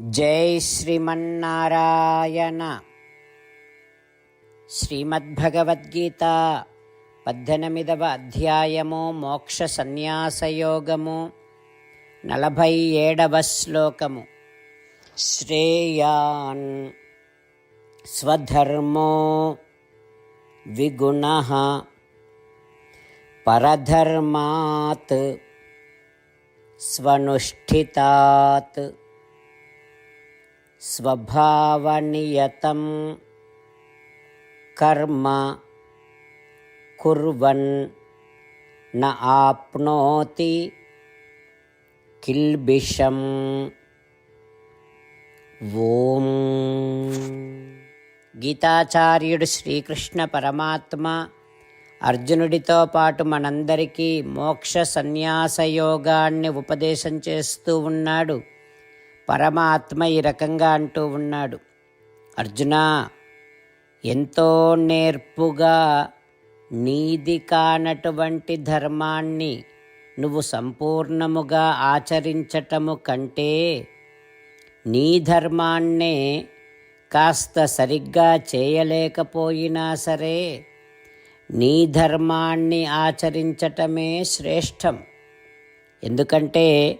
జై శ్రీమన్నారాయణ. శ్రీమద్భగవద్గీత పద్దెనిమిదవ అధ్యాయము మోక్ష సన్యాసయోగము నలభై ఏడవ శ్లోకము. శ్రేయాన్ స్వధర్మో విగుణ పరధర్మాత్ స్వనుష్ఠితాత్ స్వభావనియతం కర్మ కుర్వన్ న ఆప్నోతి కిల్బిషం. ఓం. గీతాచార్యుడు శ్రీకృష్ణ పరమాత్మ అర్జునుడితో పాటు మనందరికీ మోక్ష సన్యాస యోగాన్ని ఉపదేశం చేస్తూ ఉన్నాడు. పరమాత్మ ఈ రకంగా అంటూ ఉన్నాడు. అర్జున ఎంతో నేర్పుగా నీది కానటువంటి ధర్మాన్ని నువ్వు సంపూర్ణముగా ఆచరించటము కంటే నీ ధర్మాన్నే కాస్త సరిగ్గా చేయలేకపోయినా సరే నీ ధర్మాన్ని ఆచరించటమే శ్రేష్టం. ఎందుకంటే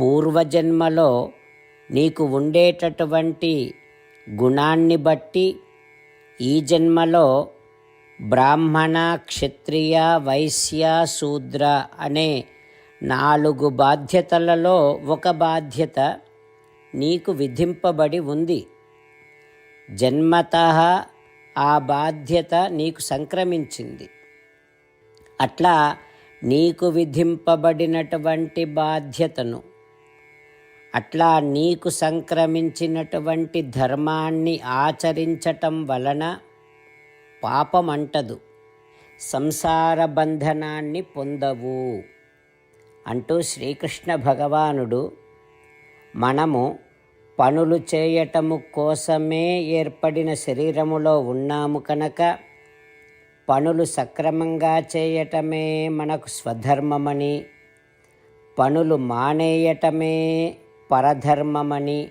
పూర్వజన్మలో నీకు ఉండేటటువంటి గుణాన్ని బట్టి ఈ జన్మలో బ్రాహ్మణ క్షత్రియ వైశ్య శూద్ర అనే నాలుగు బాధ్యతలలో ఒక బాధ్యత నీకు విధింపబడి ఉంది. జన్మత ఆ బాధ్యత నీకు సంక్రమించింది. అట్లా నీకు విధింపబడినటువంటి బాధ్యతను అట్లా నీకు సంక్రమించినటువంటి ధర్మాన్ని ఆచరించటం వలన పాపం అంటదు సంసార బంధనాన్ని పొందవు. అంటూ శ్రీకృష్ణ భగవానుడు మనము పనులు చేయటము కోసమే ఏర్పడిన శరీరములో ఉన్నాము కనుక పనులు సక్రమంగా చేయటమే మనకు స్వధర్మమని పనులు మానేయటమే పరధర్మమని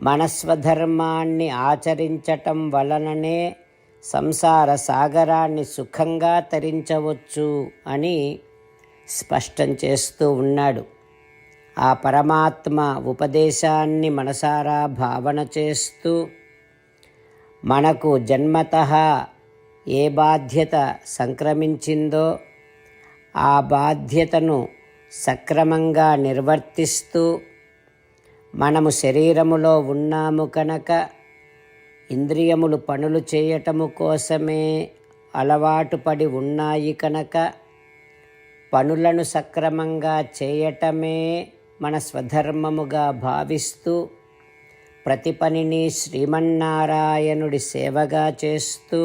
మనస్వధర్మాన్ని ఆచరించటం వలననే సంసార సాగరాన్ని సుఖంగా తరించవచ్చు అని స్పష్టం చేస్తూ ఉన్నాడు. ఆ పరమాత్మ ఉపదేశాన్ని మనసారా భావన చేస్తూ మనకు జన్మత ఏ బాధ్యత సంక్రమించిందో ఆ బాధ్యతను సక్రమంగా నిర్వర్తిస్తూ మనము శరీరములో ఉన్నాము కనుక ఇంద్రియములు పనులు చేయటము కోసమే అలవాటు పడి ఉన్నాయి కనుక పనులను సక్రమంగా చేయటమే మన స్వధర్మముగా భావిస్తూ ప్రతి పనిని శ్రీమన్నారాయణుడి సేవగా చేస్తూ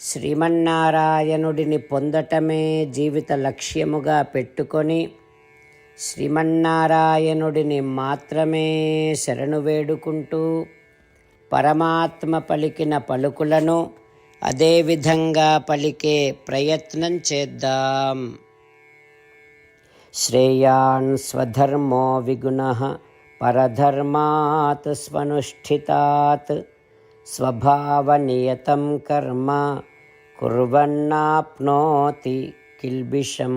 శ్రీమన్నారాయణుడిని పొందటమే జీవిత లక్ష్యముగా పెట్టుకొని శ్రీమన్నారాయణుడిని మాత్రమే శరణు వేడుకుంటూ పరమాత్మ పలికిన పలుకులను అదేవిధంగా పలికే ప్రయత్నం చేద్దాం. శ్రేయాన్ స్వధర్మో విగుణ పరధర్మాత్ స్వనుష్ఠితాత్ స్వభావనియతం కర్మ కుర్వన్నాప్నోతి కిల్బిషం.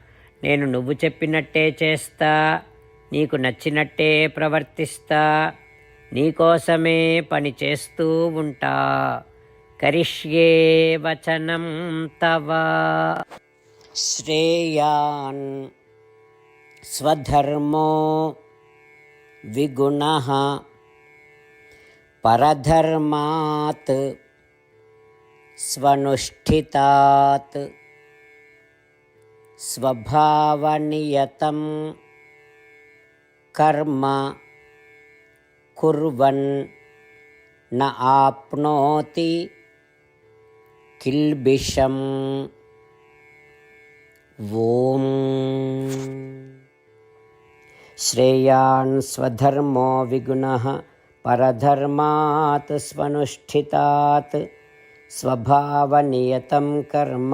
నేను నువ్వు చెప్పినట్టే చేస్తా నీకు నచ్చినట్టే ప్రవర్తిస్తా నీకోసమే పని చేస్తూ ఉంటా. కరిష్యే వచనం తవ. శ్రేయాన్ స్వధర్మో విగుణ పరధర్మాత్ స్వనుష్ఠితాత్ స్వభావనియతం కర్మ కుర్వన్ న ఆప్నోతి కిల్బిషం ఓం. శ్రేయాన్ స్వధర్మో విగుణ పరధర్మాత్ స్వనుష్ఠితాత్ స్వభావనియతం కర్మ